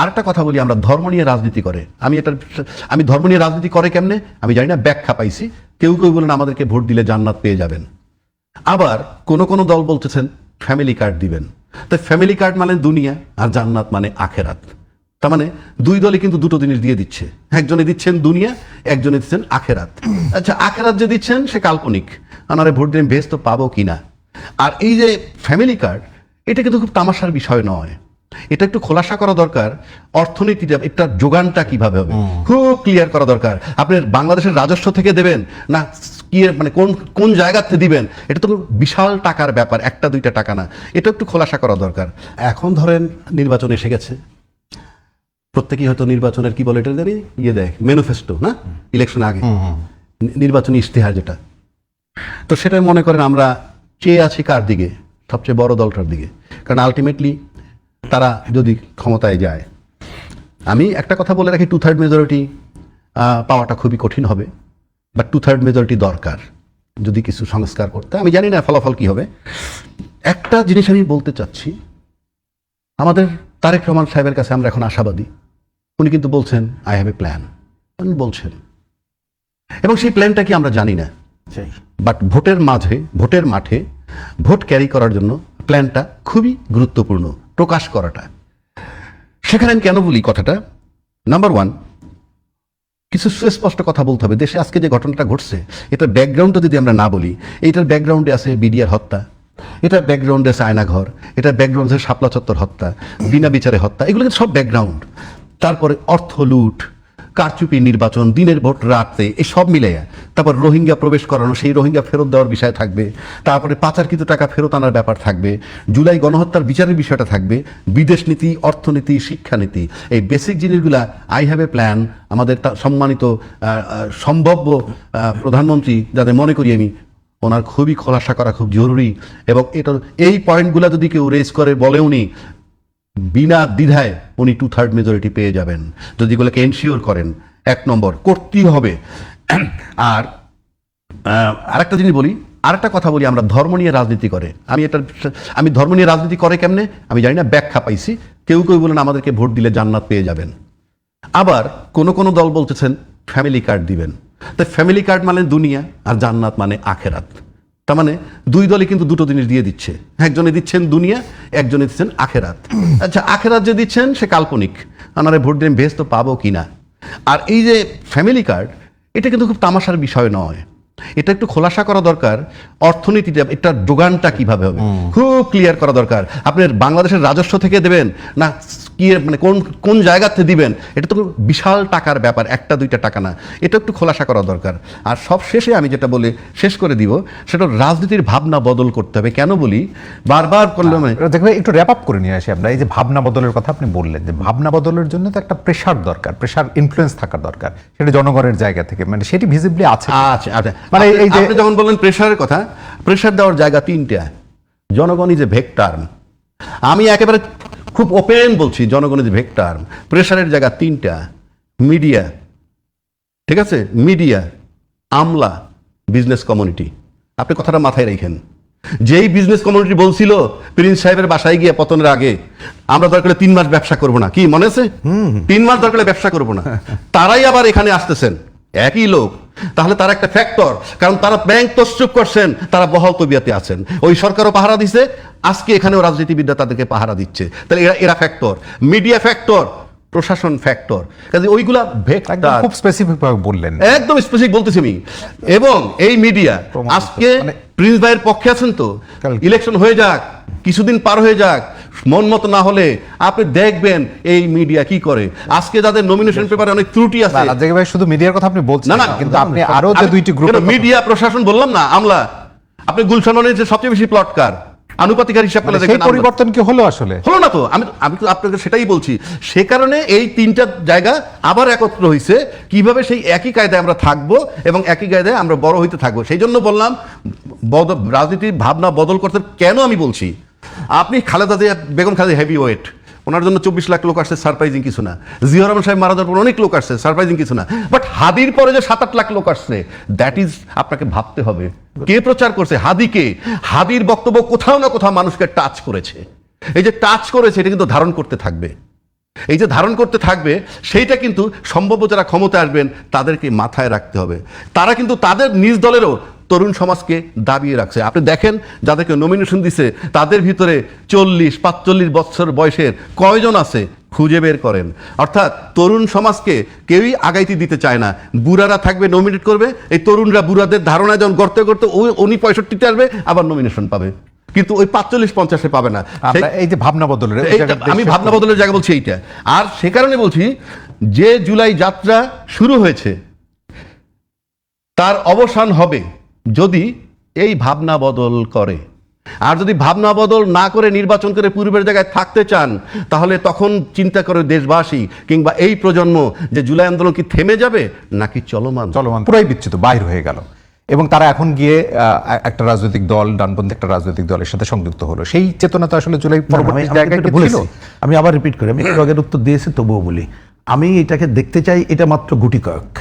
আরেকটা কথা বলি, আমরা ধর্ম নিয়ে রাজনীতি করে। আমি এটা আমি ধর্ম নিয়ে রাজনীতি করে কেমনে? আমি জানি না, ব্যাখ্যা পাইছি। কেউ কেউ বলেন, আমাদেরকে ভোট দিলে জান্নাত পেয়ে যাবেন। আবার কোন কোন দল বলতেছেন, ফ্যামিলি কার্ড দিবেন। তো ফ্যামিলি কার্ড মানে দুনিয়া, আর জান্নাত মানে আখেরাত। তার মানে দুই দলে কিন্তু দুটো জিনিস দিয়ে দিচ্ছে। একজনে দিচ্ছেন দুনিয়া, একজনে দিচ্ছেন আখেরাত। আচ্ছা আখেরাত যে দিচ্ছেন, সে কাল্পনিক। আনারে ভোট দিন, বেশ তো পাবো কিনা আর এই যে ফ্যামিলি কার্ড, এটা কিন্তু খুব তামাশার বিষয় নয়। এটা একটু খোলাসা করা দরকার অর্থনীতিটা একটা যোগানটা কীভাবে হবে? খুব ক্লিয়ার করা দরকার। আপনার বাংলাদেশের রাজস্ব থেকে দেবেন না কি মানে কোন কোন জায়গাতে দিবেন এটা তো বিশাল টাকার ব্যাপার একটা দুইটা টাকা না। এটা একটু খোলাসা করা দরকার। এখন ধরেন নির্বাচন এসে গেছে। প্রত্যেকেই হয়তো নির্বাচনের কি বলে এটা জানি? ইয়ে দেয় ম্যানিফেস্টো না? ইলেকশন আগে। নির্বাচনী ইশতেহার যেটা। তো সেটাই মনে করেন আমরা চেয়ে আছি কার দিকে? সবচেয়ে বড় দলটার দিকে। কারণ আলটিমেটলি তারা যদি ক্ষমতায় যায়। আমি একটা কথা বলে রাখি টু থার্ড মেজরিটি পাওয়াটা খুবই কঠিন হবে বাট টু থার্ড মেজরিটি দরকার যদি কিছু সংস্কার করতে। আমি জানি না ফলাফল কি হবে। একটা জিনিস আমি বলতে চাচ্ছি আমাদের তারেক রহমান সাহেবের কাছে আমরা এখন আশাবাদী। উনি কিন্তু বলছেন আই হ্যাভ এ প্ল্যান উনি বলছেন। এবং সেই প্ল্যানটা কি আমরা জানি না। বাট ভোটের মাঝে ভোটের মাঠে ভোট ক্যারি করার জন্য প্ল্যানটা খুবই গুরুত্বপূর্ণ। প্রকাশ করাটা। সেখানে আমি কেন বলি কথাটা? নাম্বার ওয়ান কিছু সুস্পষ্ট কথা বলতে হবে। দেশে আজকে যে ঘটনাটা ঘটছে, এটার ব্যাকগ্রাউন্ডটা যদি আমরা না বলি এইটার ব্যাকগ্রাউন্ডে আছে বিডিআর হত্যা, এটার ব্যাকগ্রাউন্ডে আছে আয়নাঘর, এটার ব্যাকগ্রাউন্ডে শাপলা চত্বর হত্যা, বিনা বিচারে হত্যা, এগুলো কিন্তু সব ব্যাকগ্রাউন্ড তারপরে অর্থ লুট কারচুপি নির্বাচন, দিনের ভোট রাতে এসব সব মিলে তারপর রোহিঙ্গা প্রবেশ করানো, সেই রোহিঙ্গা ফেরত দেওয়ার বিষয় থাকবে। তারপরে পাচারকৃত টাকা ফেরত আনার ব্যাপার থাকবে। জুলাই গণহত্যার বিচারের বিষয়টা থাকবে। বিদেশ নীতি, অর্থনীতি, শিক্ষানীতি, এই বেসিক জিনিসগুলা আই হ্যাভ এ প্ল্যান আমাদের সম্মানিত সম্ভাব্য প্রধানমন্ত্রী যাদের মনে করি আমি, ওনার খুবই খোলাসা করা খুব জরুরি। এবং এটা এই পয়েন্টগুলো যদি কেউ রেজ করে বলে উনি বিনা দ্বিধায় উনি টু থার্ড মেজরিটি পেয়ে যাবেন। যদি এগুলোকে এনশিওর করেন, এক নম্বর করতেই হবে। আর আরেকটা জিনিস বলি, আরেকটা কথা বলি আমরা, ধর্ম নিয়ে রাজনীতি করে। আমি এটা আমি ধর্ম নিয়ে রাজনীতি করে কেমনে? আমি জানি না, ব্যাখ্যা পাইছি। কেউ কেউ বলেন আমাদেরকে ভোট দিলে জান্নাত পেয়ে যাবেন। আবার কোন কোন দল বলতেছেন ফ্যামিলি কার্ড দিবেন। তো ফ্যামিলি কার্ড মানে দুনিয়া, আর জান্নাত মানে আখেরাত। তার মানে দুই দলে কিন্তু দুটো জিনিস দিয়ে দিচ্ছে। একজনে দিচ্ছেন দুনিয়া একজনে দিচ্ছেন আখেরাত। আচ্ছা আখেরাত যে দিচ্ছেন সে কাল্পনিক। আনারে ভোট দিন বেশ তো পাবো কিনা আর এই যে ফ্যামিলি কার্ড এটা কিন্তু খুব তামাশার বিষয় নয়। এটা একটু খোলাসা করা দরকার। অর্থনীতিটা এটা যোগানটা কীভাবে হবে? খুব ক্লিয়ার করা দরকার। আপনার বাংলাদেশের রাজস্ব থেকে দেবেন না কি মানে কোন কোন জায়গাতে দিবেন? এটা তো বিশাল টাকার ব্যাপার একটা দুইটা টাকা না। এটা একটু খোলাসা করা দরকার। আর সব শেষে আমি যেটা বলে শেষ করে দিব সেটা রাজনীতির ভাবনা বদল করতে হবে। কেন বলি? বারবার করলে মানে দেখবে একটু র্যাপ আপ করে নিয়ে আসি আমরা। এই যে ভাবনা বদলের কথা আপনি বললেন যে ভাবনা বদলের জন্য তো একটা প্রেশার দরকার প্রেশার ইনফ্লুয়েন্স থাকা দরকার। সেটা জনগণের জায়গা থেকে মানে সেটি ভিজিবলি আছে। আচ্ছা আচ্ছা মানে এই যে- যে যখন বললেন প্রেশারের কথা প্রেশার দেওয়ার জায়গা তিনটা। জনগণ ইজ এ ভেক্টার আমি একেবারে খুব ওপেন বলছি জনগণের ভেক্টার প্রেশারের জায়গা তিনটা মিডিয়া ঠিক আছে? মিডিয়া আমলা বিজনেস কমিউনিটি আপনি কথাটা মাথায় রাখেন। যেই বিজনেস কমিউনিটি বলছিল প্রিন্স সাহেবের বাসায় গিয়ে পতনের আগে আমরা দরকার তিন মাস ব্যবসা করব না। কি মনে আছে? তিন মাস দরকার ব্যবসা করব না। তারাই আবার এখানে আসতেছেন। একই লোক। তাহলে তারা একটা ফ্যাক্টর কারণ তারা ব্যাংক তসচুপ করছেন তারা বহাল তবিয়াতে আছেন। ওই সরকারও পাহারা দিছে আজকে এখানেও রাজনীতিবিদরা তাদেরকে পাহারা দিচ্ছে। তাহলে এরা এরা ফ্যাক্টর মিডিয়া ফ্যাক্টর প্রশাসন ফ্যাক্টর কাজে ওইগুলা ভেক্টর খুব স্পেসিফিক ভাবে বললেন। একদম স্পেসিফিক বলতেছি আমি। এবং এই মিডিয়া আজকে মানে- প্রিন্স ভাইয়ের পক্ষে আছেন তো। ইলেকশন হয়ে যাক কিছুদিন পার হয়ে যাক মন মতো না হলে আপনি দেখবেন এই মিডিয়া কি করে। আজকে যাদের নমিনেশন পেপারে অনেক ত্রুটি আছে। রাজ্জাক ভাই শুধু মিডিয়ার কথা আপনি বলছেন না কিন্তু আপনি আরও যে দুইটি গ্রুপ মিডিয়া প্রশাসন বললাম না আমলা। আপনি গুলশানের যে সবচেয়ে বেশি প্লটকার আনুপাতিকার হিসাব মানে দেখবেন আমলা। পরিবর্তন কি হলো আসলে? হলো না তো আমি আমি তো আপনাকে সেটাই বলছি। সে কারণে এই তিনটা জায়গা আবার একত্র হয়েছে কীভাবে সেই একই কায়দায় আমরা থাকব এবং একই কায়দায় আমরা বড় হইতে থাকব। সেই জন্য বললাম রাজনীতির ভাবনা বদল করতে কেন আমি বলছি? আপনি খালেদা জিয়া, বেগম খালেদা হেভি ওয়েট ওনার জন্য চব্বিশ লাখ লোক আসছে সারপ্রাইজিং কিছু না। জিয়া রহমান সাহেব মারা পর অনেক লোক আসছে সারপ্রাইজিং কিছু না। বাট হাদির পরে যে সাত আট লাখ লোক আসছে দ্যাট ইজ আপনাকে ভাবতে হবে। কে প্রচার করছে? হাদিকে হাদির বক্তব্য কোথাও না কোথাও মানুষকে টাচ করেছে। এই যে টাচ করেছে, এটা কিন্তু ধারণ করতে থাকবে। এই যে ধারণ করতে থাকবে, সেইটা কিন্তু সম্ভব যারা ক্ষমতায় আসবেন, তাদেরকে মাথায় রাখতে হবে। তারা কিন্তু তাদের নিজ দলেরও তরুণ সমাজকে দাবিয়ে রাখছে। আপনি দেখেন যাদেরকে নমিনেশন দিছে তাদের ভিতরে চল্লিশ পাঁচচল্লিশ বছর বয়সের কয়জন আছে খুঁজে বের করেন। অর্থাৎ তরুণ সমাজকে কেউই আগাইতে দিতে চায় না। বুড়ারা থাকবে নমিনেট করবে এই তরুণরা বুড়াদের ধারণা যখন গড়তে করতে ওই উনি পঁয়ষট্টিতে আসবে আবার নমিনেশন পাবে। কিন্তু ওই পাঁচচল্লিশ পঞ্চাশে পাবে না। এই যে ভাবনা বদলের আমি ভাবনা বদলের জায়গা বলছি এইটা। আর সে কারণে বলছি যে জুলাই যাত্রা শুরু হয়েছে তার অবসান হবে। যদি এই ভাবনা বদল করে আর যদি ভাবনা বদল না করে নির্বাচন করে পূর্বের জায়গায় থাকতে চান তাহলে তখন চিন্তা করে দেশবাসী কিংবা এই প্রজন্ম যে জুলাই আন্দোলন কি থেমে যাবে নাকি চলমান? চলমান পুরাই বিচ্যুত বাইর হয়ে গেল। এবং তারা এখন গিয়ে একটা রাজনৈতিক দল ডানপন্থী একটা রাজনৈতিক দলের সাথে সংযুক্ত হলো। সেই চেতনা তো আসলে জুলাই পরবর্তী আমি- আমি জায়গায় কিন্তু কি বলেছি। ছিল আমি আবার রিপিট করি আমি একটু আগের উত্তর দিয়েছি তবুও বলি। আমি এটাকে দেখতে চাই এটা মাত্র গুটি কয়েক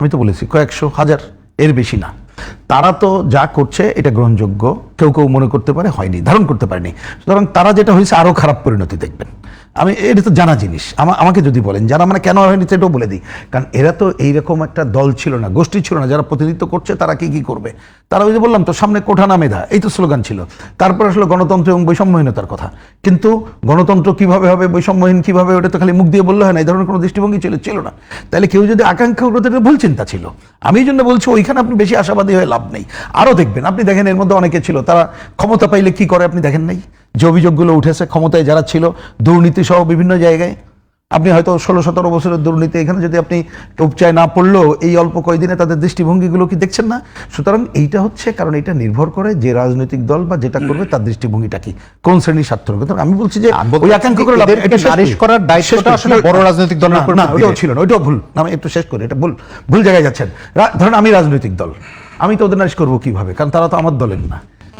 আমি তো বলেছি কয়েকশো হাজার এর বেশি না। তারা তো যা করছে, এটা গ্রহণযোগ্য। কেউ কেউ মনে করতে পারে, হয়নি, ধারণ করতে পারেনি। সুতরাং তারা যেটা হয়েছে, আরও খারাপ পরিণতি দেখবেন। আমি, এটা তো জানা জিনিস। আমা- আমাকে যদি বলেন, যারা মানে কেন হয়নি, সেটাও বলে দিই। কারণ এরা তো এইরকম একটা দল ছিল না, গোষ্ঠী ছিল না। যারা প্রতিনিধিত্ব করছে, তারা কি কি করবে? তারা ওই যে বললাম তো, সামনে কোঠা না মেধা এই তো স্লোগান ছিল। তারপর আসলে গণতন্ত্র এবং বৈষম্যহীনতার কথা। কিন্তু গণতন্ত্র কীভাবে হবে, বৈষম্যহীন কীভাবে, ওটা তো খালি মুখ দিয়ে বললে হয় না, এই ধরনের কোনো দৃষ্টিভঙ্গি ছিল ছিল না। তাহলে কেউ যদি আকাঙ্ক্ষা করতে ভুল চিন্তা ছিল। আমি এই জন্য বলছি, ওইখানে আপনি বেশি আশাবাদী হয়ে লাভ নেই। আরও দেখবেন, আপনি দেখেন এর মধ্যে অনেকে ছিল, তারা ক্ষমতা পাইলে কি করে আপনি দেখেন নাই? যে অভিযোগগুলো উঠেছে, ক্ষমতায় যারা ছিল দুর্নীতি সহ বিভিন্ন জায়গায় আপনি হয়তো ষোলো সতেরো বছরের দুর্নীতি এখানে যদি আপনি উপচায় না পড়লেও এই অল্প কয়দিনে তাদের দৃষ্টিভঙ্গিগুলো কি দেখছেন না? সুতরাং এইটা হচ্ছে কারণ এটা নির্ভর করে যে রাজনৈতিক দল বা যেটা করবে তার দৃষ্টিভঙ্গিটা কি কোন শ্রেণির স্বার্থ আমি বলছি যে ওই আকাঙ্ক্ষা করে। করার দায়িত্বটা আসলে বড় রাজনৈতিক দলের না। ওইটাও ছিল না ওইটাও ভুল। না, আমি একটু শেষ করি এটা ভুল ভুল জায়গায় যাচ্ছেন। ধরেন আমি রাজনৈতিক দল আমি তো ওদের নালিশ করব কীভাবে? কারণ তারা তো আমার দলের না।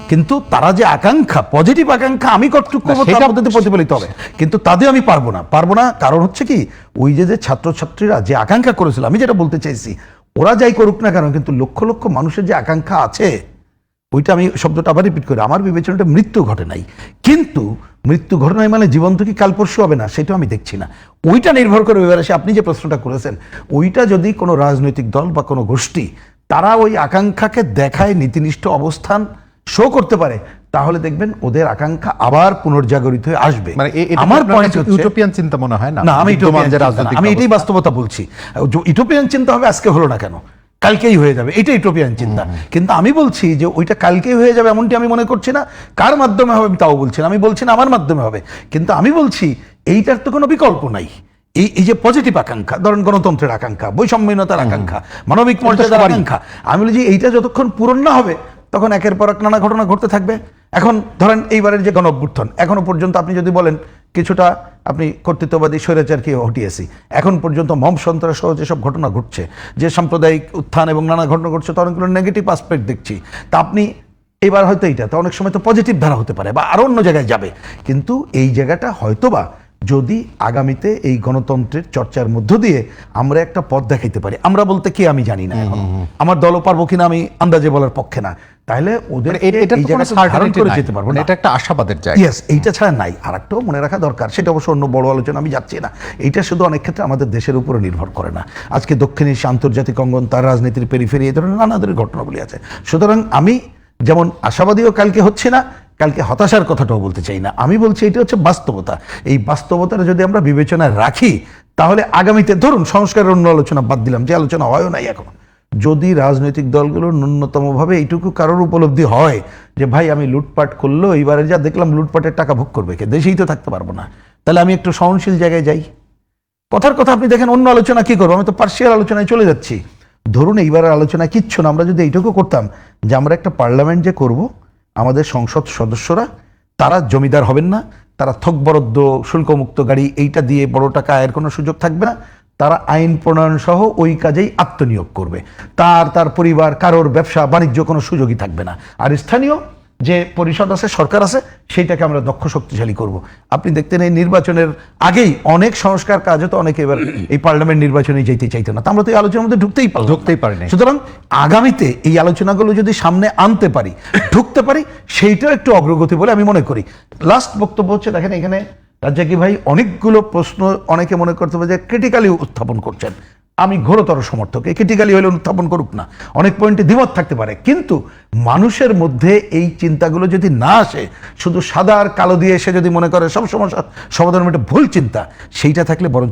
কিন্তু তারা যে আকাঙ্ক্ষা পজিটিভ আকাঙ্ক্ষা আমি কতটুকু করব তার মধ্যে প্রতিফলিত হবে। কিন্তু তাদের আমি পারব না। পারব না কারণ হচ্ছে কি ওই যে যে ছাত্রছাত্রীরা যে আকাঙ্ক্ষা করেছিল আমি যেটা বলতে চাইছি ওরা যাই করুক না কেন কিন্তু লক্ষ লক্ষ মানুষের যে আকাঙ্ক্ষা আছে ওইটা আমি শব্দটা আবার রিপিট করি আমার বিবেচনাটা মৃত্যু ঘটে নাই। কিন্তু মৃত্যু ঘটে নাই মানে জীবন তো কি কাল পরশু হবে না সেটাও আমি দেখছি না। ওইটা নির্ভর করে এবার আপনি যে প্রশ্নটা করেছেন ওইটা যদি কোনো রাজনৈতিক দল বা কোনো গোষ্ঠী তারা ওই আকাঙ্ক্ষাকে দেখায় নীতিনিষ্ঠ অবস্থান শো করতে পারে তাহলে দেখবেন ওদের আকাঙ্ক্ষা আবার পুনর্জাগরিত হয়ে আসবে। মানে আমার পয়েন্ট কাছে ইউটোপিয়ান চিন্তা মনে হয় না? না আমি আমি এটাই বাস্তবতা বলছি। ইউটোপিয়ান চিন্তা হবে আজকে হলো না কেন? কালকেই হয়ে যাবে এটা ইউটোপিয়ান চিন্তা। কিন্তু আমি বলছি যে ওইটা কালকেই হয়ে যাবে এমনটি আমি মনে করছি না। কার মাধ্যমে হবে আমি তাও বলছি না আমি বলছি না আমার মাধ্যমে হবে। কিন্তু আমি বলছি এইটার তো কোনো বিকল্প নাই। এই এই যে পজিটিভ আকাঙ্ক্ষা ধরেন গণতন্ত্রের আকাঙ্ক্ষা বৈষম্যহীনতার আকাঙ্ক্ষা মানবিক মর্যাদার আকাঙ্ক্ষা। আমি বলি যে এইটা যতক্ষণ পূরণ না হবে তখন একের পর এক নানা ঘটনা ঘটতে থাকবে। এখন ধরেন এইবারের যে গণ অভ্যুত্থান এখনও পর্যন্ত আপনি যদি বলেন কিছুটা আপনি কর্তৃত্ববাদী স্বৈরাচারকে হটিয়েছি এখন পর্যন্ত মম সন্ত্রাস সহ যেসব ঘটনা ঘটছে, যে সাম্প্রদায়িক উত্থান এবং নানা ঘটনা ঘটছে তো অনেকগুলো নেগেটিভ আসপেক্ট দেখছি। তা আপনি এবার হয়তো এইটা তো অনেক সময় তো পজিটিভ ধারা হতে পারে বা আরও অন্য জায়গায় যাবে। কিন্তু এই জায়গাটা হয়তোবা যদি আগামীতে এই গণতন্ত্রের চর্চার মধ্য দিয়ে আমরা একটা পথ দেখাইতে পারি আমরা বলতে কি আমি জানি না আমার দলও পারব কিনা আমি আন্দাজে বলার পক্ষে না। তাহলে ওদের মানে এই করে যেতে পারব মানে না। এটা একটা আশাবাদের জায়গা। ইয়েস এইটা ছাড়া নাই। আর একটাও মনে রাখা দরকার সেটা অবশ্য অন্য বড় আলোচনা আমি যাচ্ছি না। এইটা শুধু অনেক ক্ষেত্রে আমাদের দেশের উপরে নির্ভর করে না। আজকে দক্ষিণ এশিয়া আন্তর্জাতিক অঙ্গন তার রাজনীতির পেরিফেরি এই ধরনের নানা ধরনের ঘটনাগুলি আছে। সুতরাং আমি যেমন আশাবাদীও কালকে হচ্ছে না, কালকে হতাশার কথাটাও বলতে চাই না। আমি বলছি এটা হচ্ছে বাস্তবতা। এই বাস্তবতাটা যদি আমরা বিবেচনায় রাখি, তাহলে আগামীতে ধরুন সংস্কারের অন্য আলোচনা বাদ দিলাম, যে আলোচনা হয়ও নাই এখন। যদি রাজনৈতিক দলগুলোর ন্যূনতমভাবে এইটুকু কারোর উপলব্ধি হয়, যে ভাই আমি লুটপাট করল এইবারে যা দেখলাম লুটপাটের টাকা ভোগ করবে কে, দেশেই তো থাকতে পারব না। তাহলে আমি একটু সহনশীল জায়গায় যাই। কথার কথা আপনি দেখেন, অন্য আলোচনা কি করব? আমি তো পার্সিয়াল আলোচনায় চলে যাচ্ছি। ধরুন এইবার আলোচনা কিচ্ছু না, আমরা যদি এইটুকু করতাম যে আমরা একটা পার্লামেন্ট যে করব, আমাদের সংসদ সদস্যরা, তারা জমিদার হবেন না, তারা থক বরাদ্দ, শুল্কমুক্ত গাড়ি, এইটা দিয়ে বড় টাকা আয়ের কোনো সুযোগ থাকবে না, তারা আইন প্রণয়ন সহ ওই কাজেই আত্মনিয়োগ করবে। তার তার পরিবার, কারোর ব্যবসা, বাণিজ্য কোনো সুযোগই থাকবে না। আর স্থানীয় যে পরিষদ আছে সরকার আছে সেইটাকে আমরা দক্ষ শক্তিশালী করব আপনি দেখতেন এই নির্বাচনের আগেই অনেক সংস্কার কাজ হতো অনেকে এবার এই পার্লামেন্ট নির্বাচনে যেতে চাইতো না তা আমরা তো এই আলোচনার মধ্যে ঢুকতেই না। ঢুকতেই পারিনি। সুতরাং আগামীতে এই আলোচনাগুলো যদি সামনে আনতে পারি ঢুকতে পারি সেইটাও একটু অগ্রগতি বলে আমি মনে করি লাস্ট বক্তব্য হচ্ছে দেখেন এখানে রাজ্জাকি ভাই অনেকগুলো প্রশ্ন অনেকে মনে করতে পারে যে ক্রিটিক্যালি উত্থাপন করছেন আমি ঘোরতর সমর্থক ক্রিটিক্যালি হলে উত্থাপন করুক না। অনেক পয়েন্টে দ্বিমত থাকতে পারে। কিন্তু মানুষের মধ্যে এই চিন্তাগুলো যদি না আসে, শুধু সাদা আর কালো দিয়ে এসে যদি মনে করে সব সমস্যা সমাধান একটা ভুল চিন্তা, সেইটা থাকলে বরঞ্চ